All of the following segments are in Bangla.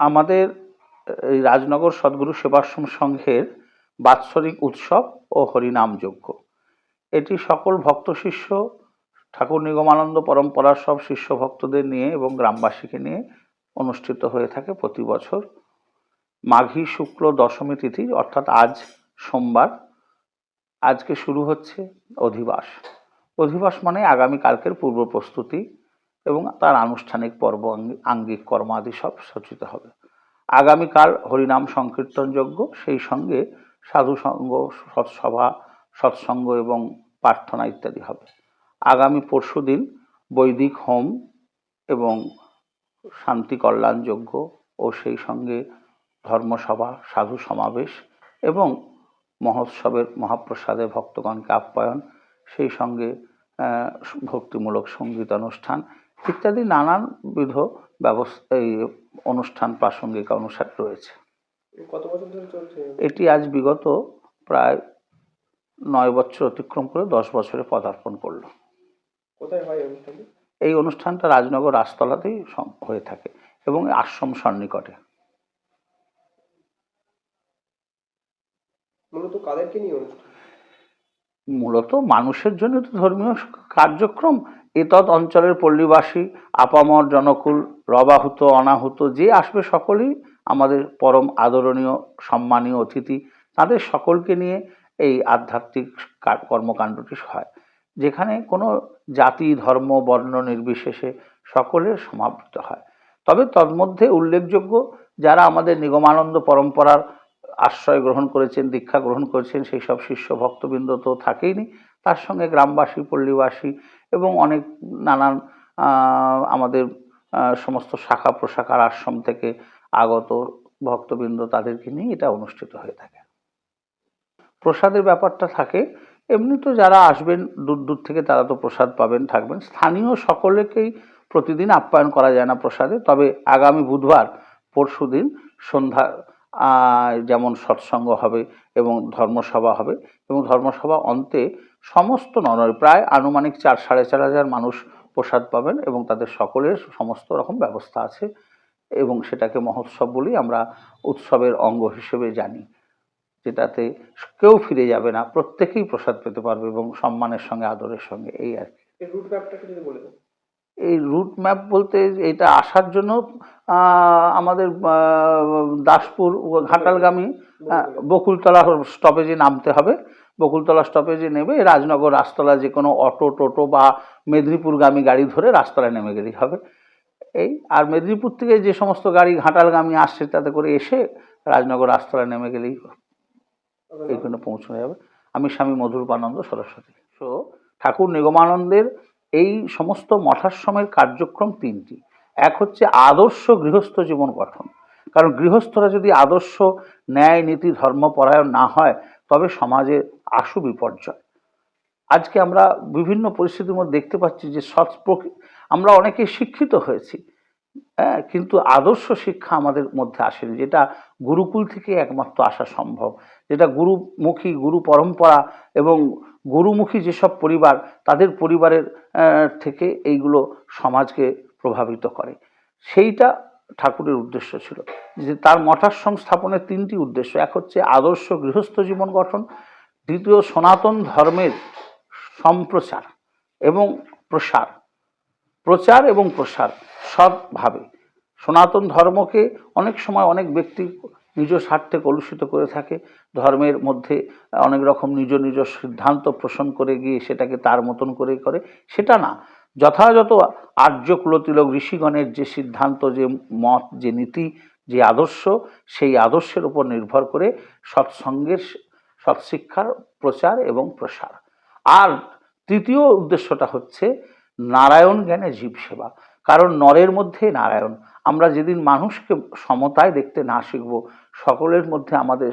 আমাদের, এই রাজনগর সদ্গুরু সেবাশ্রম সংঘের বাৎসরিক উৎসব ও হরিনাম যজ্ঞ এটি সকল ভক্ত শিষ্য, ঠাকুর নিগমানন্দ পরম্পরার সব শিষ্য ভক্তদের নিয়ে এবং গ্রামবাসীকে নিয়ে অনুষ্ঠিত হয়ে থাকে প্রতি বছর। মাঘী শুক্ল দশমী তিথি, অর্থাৎ আজ সোমবার। আজকে শুরু হচ্ছে অধিবাস। অধিবাস মানে আগামীকালকের পূর্ব প্রস্তুতি। এবং তার আনুষ্ঠানিক পর্ব আঙ্গি- আঙ্গিক কর্মাদি সব সচিত হবে। আগামীকাল হরিনাম সংকীর্তন যজ্ঞ সেই সঙ্গে সাধু সঙ্গ, সৎসভা, সৎসঙ্গ এবং প্রার্থনা ইত্যাদি হবে। আগামী পরশুদিন বৈদিক হোম এবং শান্তি কল্যাণ যজ্ঞ ও সেই সঙ্গে ধর্মসভা, সাধু সমাবেশ এবং মহোৎসবের মহাপ্রসাদে ভক্তগণকে আপ্যায়ন, সেই সঙ্গে ভক্তিমূলক সংগীত অনুষ্ঠান ইত্যাদি নানানবিধ ব্যবস্থা এই অনুষ্ঠান প্রাসঙ্গিক অনুসার রয়েছে। কত বছর ধরে চলছে? এটি আজ বিগত প্রায় নয় বছর অতিক্রম করে দশ বছরে পদার্পণ করল। কোথায় হয় অনুষ্ঠানটি? এই অনুষ্ঠানটা রাজনগর রাজতলাতেই হয়ে থাকে এবং আশ্রম সন্নিকটে। মূলত কাদেরকে নিয়ে অনুষ্ঠান? মূলত মানুষের জন্য তো ধর্মীয় কার্যক্রম এতৎ অঞ্চলের পল্লীবাসী, আপামর জনকুল, রবাহুত, অনাহুত, যে আসবে সকলেই আমাদের পরম আদরণীয়, সম্মানীয় অতিথি, তাদের সকলকে নিয়ে এই আধ্যাত্মিক কর্মকাণ্ডটি হয়, যেখানে কোনো জাতি, ধর্ম, বর্ণ নির্বিশেষে সকলের সমাবৃত হয়। তবে তন্মধ্যে উল্লেখযোগ্য, যারা আমাদের নিগমানন্দ পরম্পরার আশ্রয় গ্রহণ করেছেন, দীক্ষা গ্রহণ করেছেন, সেই সব শিষ্য, ভক্তবৃন্দ তো থাকেইনি তার সঙ্গে গ্রামবাসী পল্লীবাসী এবং অনেক নানান আমাদের সমস্ত শাখা প্রশাখার আশ্রম থেকে আগত ভক্তবৃন্দ তাদেরকে নিয়ে এটা অনুষ্ঠিত হয়ে থাকে। প্রসাদের ব্যাপারটা থাকে এমনি তো যারা আসবেন দূর দূর থেকে তারা তো প্রসাদ পাবেন থাকবেন। স্থানীয় সকলেকেই প্রতিদিন আপ্যায়ন করা যায় না প্রসাদে তবে আগামী বুধবার পরশুদিন সন্ধ্যা আহ, যেমন সৎসঙ্গ হবে এবং ধর্মসভা হবে। এবং ধর্মসভা অন্তে সমস্ত নর প্রায় আনুমানিক চার, সাড়ে চার হাজার মানুষ প্রসাদ পাবেন এবং তাদের সকলের সমস্ত রকম ব্যবস্থা আছে এবং সেটাকে মহোৎসব বলেই আমরা উৎসবের অঙ্গ হিসেবে জানি। যেটাতে কেউ ফিরে যাবে না, প্রত্যেকেই প্রসাদ পেতে পারবে এবং সম্মানের সঙ্গে, আদরের সঙ্গে, এই আর কি। এই রুট ম্যাপ বলতে এটা আসার জন্য আমাদের দাসপুর, ঘাটালগামী বকুলতলা স্টপেজে নামতে হবে। বকুলতলা স্টপেজে নেবে রাজনগর, রাস্তলা যে কোনো অটো, টোটো বা মেদিনীপুরগামী গাড়ি ধরে রাস্তলায় নেমে গেলেই হবে। এই, আর মেদিনীপুর থেকে যে সমস্ত গাড়ি ঘাটালগামী আসছে, তাতে করে এসে রাজনগর, রাস্তলায় নেমে গেলেই এইখানে পৌঁছানো যাবে। আমি স্বামী মধুরূপানন্দ সরস্বতী। সো ঠাকুর নিগমানন্দের এই সমস্ত মঠাশ্রমের কার্যক্রম তিনটি। এক হচ্ছে আদর্শ গৃহস্থ জীবন গঠন। কারণ গৃহস্থরা যদি আদর্শ, ন্যায়, নীতি ধর্মপরায়ণ না হয়, তবে সমাজে আশু বিপর্যয়। আজকে আমরা বিভিন্ন পরিস্থিতির মধ্যে দেখতে পাচ্ছি যে সৎ আমরা অনেকে শিক্ষিত হয়েছি হ্যাঁ কিন্তু আদর্শ শিক্ষা আমাদের মধ্যে আসেনি, যেটা গুরুকুল থেকে একমাত্র আসা সম্ভব, যেটা গুরুমুখী গুরু পরম্পরা এবং গুরুমুখী যেসব পরিবার, তাদের পরিবারের থেকে এইগুলো সমাজকে প্রভাবিত করে। সেইটা ঠাকুরের উদ্দেশ্য ছিল। যে তার মঠাশ্রম স্থাপনের তিনটি উদ্দেশ্য। এক হচ্ছে আদর্শ গৃহস্থ জীবন গঠন, দ্বিতীয় সনাতন ধর্মের সম্প্রচার এবং প্রসার। প্রচার এবং প্রসার সৎভাবে। সনাতন ধর্মকে অনেক সময় অনেক ব্যক্তি নিজ স্বার্থে কলুষিত করে থাকে। ধর্মের মধ্যে অনেক রকম নিজ নিজ সিদ্ধান্ত পোষণ করে গিয়ে সেটাকে তার মতন করে করে। সেটা না। যথাযথ আর্য কুলতিলক ঋষিগণের যে সিদ্ধান্ত, যে মত, যে নীতি, যে আদর্শ, সেই আদর্শের উপর নির্ভর করে সৎসঙ্গের সৎশিক্ষার প্রচার এবং প্রসার। আর তৃতীয় উদ্দেশ্যটা হচ্ছে নারায়ণ জ্ঞানে জীব সেবা কারণ নরের মধ্যে নারায়ণ। আমরা যেদিন মানুষকে সমতায় দেখতে না শিখব, সকলের মধ্যে আমাদের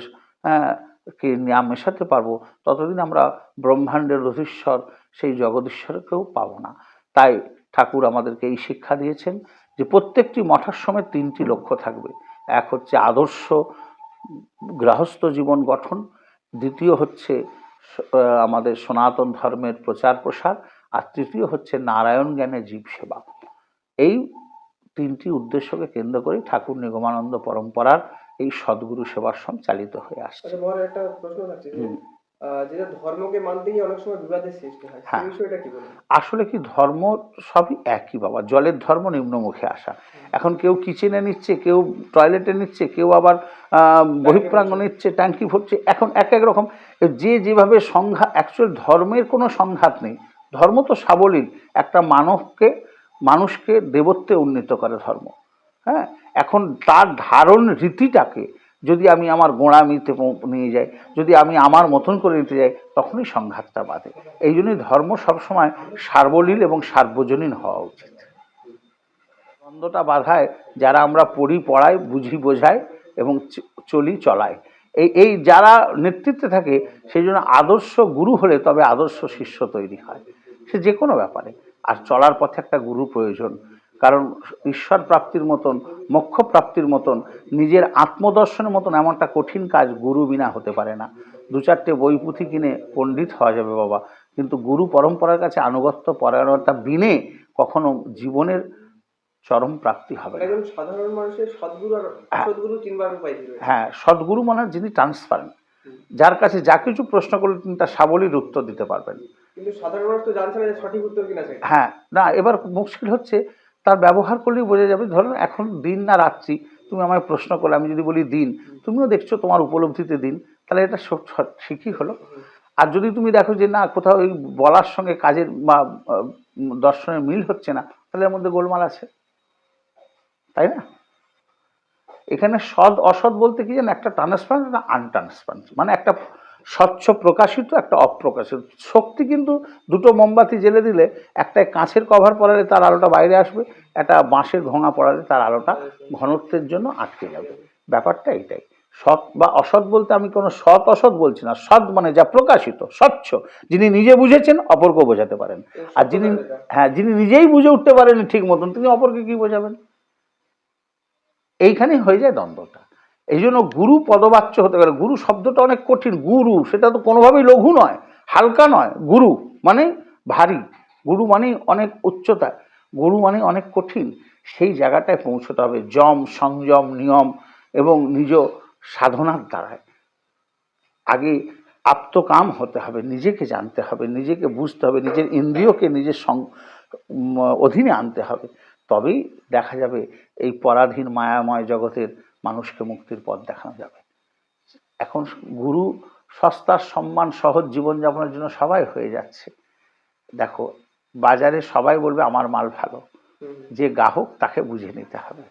কে মেশাতে পারব, ততদিন আমরা ব্রহ্মাণ্ডের অধীশ্বর সেই জগদীশ্বরকেও পাবো না। তাই ঠাকুর আমাদেরকে এই শিক্ষা দিয়েছেন যে প্রত্যেকটি মঠাশ্রমের তিনটি লক্ষ্য থাকবে। এক হচ্ছে আদর্শ, গৃহস্থ জীবন গঠন, দ্বিতীয় হচ্ছে আমাদের সনাতন ধর্মের প্রচার প্রসার, আর তৃতীয় হচ্ছে নারায়ণ জ্ঞানে জীব সেবা। এই তিনটি উদ্দেশ্যকে কেন্দ্র করে ঠাকুর নিগমানন্দ পরম্পরার এই সদ্গুরু সেবাশ্রম চালিত হয়ে আসছে। আচ্ছা একটা প্রশ্ন থাকছে যে হুম। আহ, যেটা ধর্মকে মানতে গিয়ে অনেক সময় বিবাদের সৃষ্টি হয়। সেই বিষয়টা কি বলবেন আসলে কি ধর্ম সবই একই বাবা জলের ধর্ম নিম্নমুখে আসা। এখন কেউ কিচেনে নিচ্ছে কেউ টয়লেটে নিচ্ছে কেউ আবার আহ, বহিঃপ্রাঙ্গণ নিচ্ছে ট্যাঙ্কি ভরছে। এখন এক এক রকম যে যেভাবে সংঘাত অ্যাকচুয়াল ধর্মের কোনো সংঘাত নেই। ধর্ম তো সাবলীল একটা মানবকে মানুষকে দেবত্বে উন্নীত করে ধর্ম। হ্যাঁ? এখন তার ধারণ রীতিটাকে যদি আমি আমার গোড়ামিতে নিয়ে যাই, যদি আমি আমার মতন করে নিতে যাই, তখনই সংঘাতটা বাঁধে। এই জন্যই ধর্ম সবসময় সার্বলীল এবং সার্বজনীন হওয়া উচিত। দ্বন্দ্বটা বাধায় যারা আমরা পড়ি, পড়াই, বুঝি, বোঝাই এবং চলি, চলাই। এই এই যারা নেতৃত্বে থাকে, সেই জন্য আদর্শ গুরু হলে তবে আদর্শ শিষ্য তৈরি হয়। সে যে কোনো ব্যাপারে। আর চলার পথে একটা গুরু প্রয়োজন। কারণ ঈশ্বর প্রাপ্তির মতন মোক্ষ প্রাপ্তির মতন নিজের আত্মদর্শনের মতন এমন একটা কঠিন কাজ গুরু বিনা হতে পারে না। দু চারটে বই পুঁথি কিনে পণ্ডিত হওয়া যাবে বাবা। কিন্তু গুরু পরম্পরার কাছে আনুগত্য পরায়ণতা বিনে কখনো জীবনের চরম প্রাপ্তি হবে সাধারণ মানুষের সদ্গুরু আর অসদ্গুরু চিনবার উপায় হ্যাঁ সদ্গুরু মানে যিনি ট্রান্সপারেন্ট যার কাছে যা কিছু প্রশ্ন করলে তিনি তার সাবলীর উত্তর দিতে পারবেন। কিন্তু সাধারণ মানুষ তো জানছে না যে সঠিক উত্তর কিনা সেটা। হ্যাঁ না, এবার মুশকিল হচ্ছে, তার ব্যবহার করলেই বোঝা যাবে, ধরুন এখন দিন না রাত্রি, তুমি আমায় প্রশ্ন করলে, আমি যদি বলি দিন, তুমিও দেখছ তোমার উপলব্ধিতে দিন, তাহলে এটা ঠিকই হলো। আর যদি তুমি দেখো যে না, কোথাও এই বলার সঙ্গে কাজের বা দর্শনের মিল হচ্ছে না, তাহলে এর মধ্যে গোলমাল আছে। তাই না? এখানে সৎ, অসৎ বলতে কি জানেন একটা ট্রান্সপারেন্ট না আনট্রান্সপারেন্ট মানে একটা স্বচ্ছ প্রকাশিত একটা অপ্রকাশিত। শক্তি কিন্তু দুটো মোমবাতি জেলে দিলে একটা কাঁচের কভার পড়ালে তার আলোটা বাইরে আসবে একটা বাঁশের ভোঙা পড়ালে তার আলোটা ঘনত্বের জন্য আটকে যাবে। ব্যাপারটা এটাই। সৎ বা অসৎ বলতে আমি কোনো সৎ অসৎ বলছি না। সৎ মানে যা প্রকাশিত স্বচ্ছ যিনি নিজে বুঝেছেন অপরকে বোঝাতে পারেন। আর যিনি হ্যাঁ যিনি নিজেই বুঝে উঠতে পারেন ঠিক মতন তিনি অপরকে কি বোঝাবেন? এইখানেই হয়ে যায় দ্বন্দ্বটা। এই জন্য গুরু পদবাচ্য হতে গেলে, গুরু শব্দটা অনেক কঠিন, গুরু, সেটা তো কোনোভাবেই লঘু নয়, হালকা নয়, গুরু মানে ভারী, গুরু মানে অনেক উচ্চতা, গুরু মানে অনেক কঠিন, সেই জায়গাটায় পৌঁছতে হবে, জম, সংযম, নিয়ম এবং নিজ সাধনার দ্বারায়। আগে আপ্তকাম হতে হবে, নিজেকে জানতে হবে, নিজেকে বুঝতে হবে, নিজের ইন্দ্রিয়কে নিজের সং অধীনে আনতে হবে। তবেই দেখা যাবে এই পরাধীন, মায়াময় জগতের মানুষকে মুক্তির পথ দেখানো যাবে। এখন গুরু সস্তার সম্মান সহজ জীবনযাপনের জন্য সবাই হয়ে যাচ্ছে। দেখো বাজারে সবাই বলবে আমার মাল ভালো। যে গ্রাহক তাকে বুঝে নিতে হবে।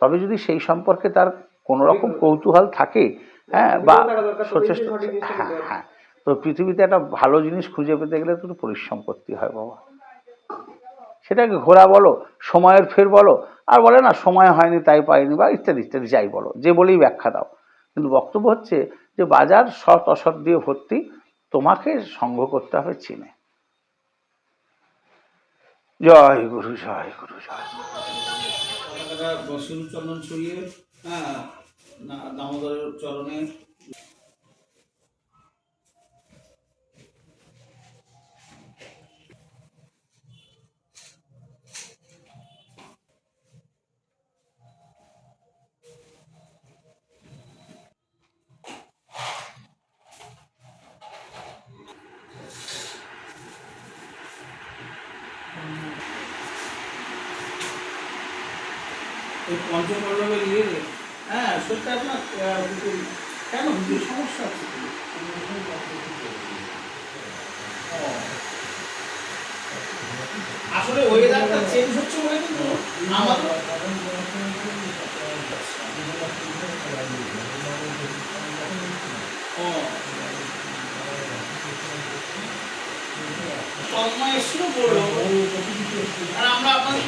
তবে যদি সেই সম্পর্কে তার কোনো রকম কৌতূহল থাকে হ্যাঁ বা সচেষ্ট হ্যাঁ হ্যাঁ। তো পৃথিবীতে একটা ভালো জিনিস খুঁজে পেতে গেলে তো পরিশ্রম করতে হয় বাবা। সেটাকে ঘোরা বলো, সময়ের ফের বলো, আর বলে না সময় হয়নি, তাই পাইনি, বা ইত্যাদি ইত্যাদি যাই বলো, যে বলেই ব্যাখ্যা দাও। কিন্তু বক্তব্য হচ্ছে যে বাজার সৎ অসৎ দিয়ে ভর্তি, তোমাকে সঙ্গ করতে হবে চিনে। জয় গুরু জয় গুরু, জয় হ্যাঁ চরণে পঞ্চপল্লবের ইয়ে হ্যাঁ সেটা আপনার কেন কিছু সমস্যা আছে। আসলে ওয়েদারটা চেঞ্জ হচ্ছে বলে কিন্তু আমাদের ও। তন্ময় এসেছিল বলল। আমরা আপনাদের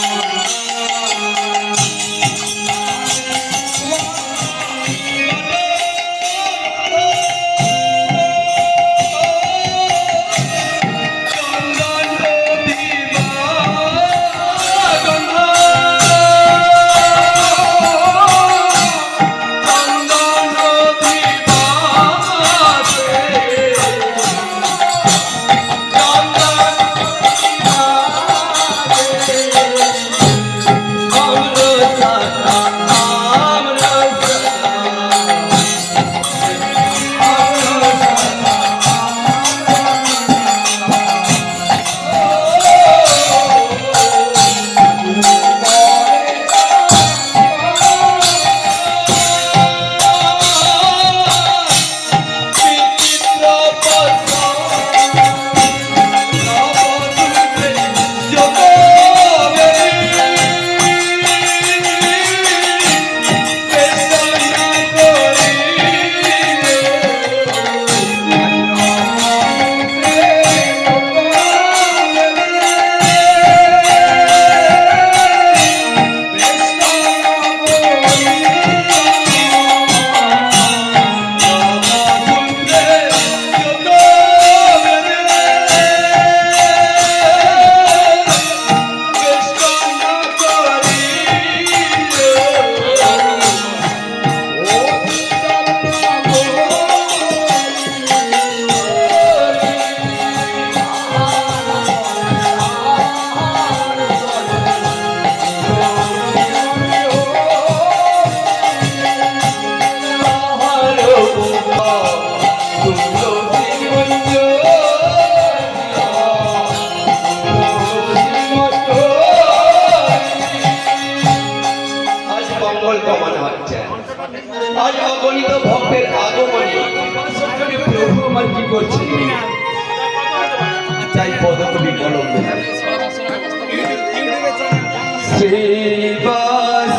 Oh. কি করছেন তাই পদকবি কলম শ্রীবাস।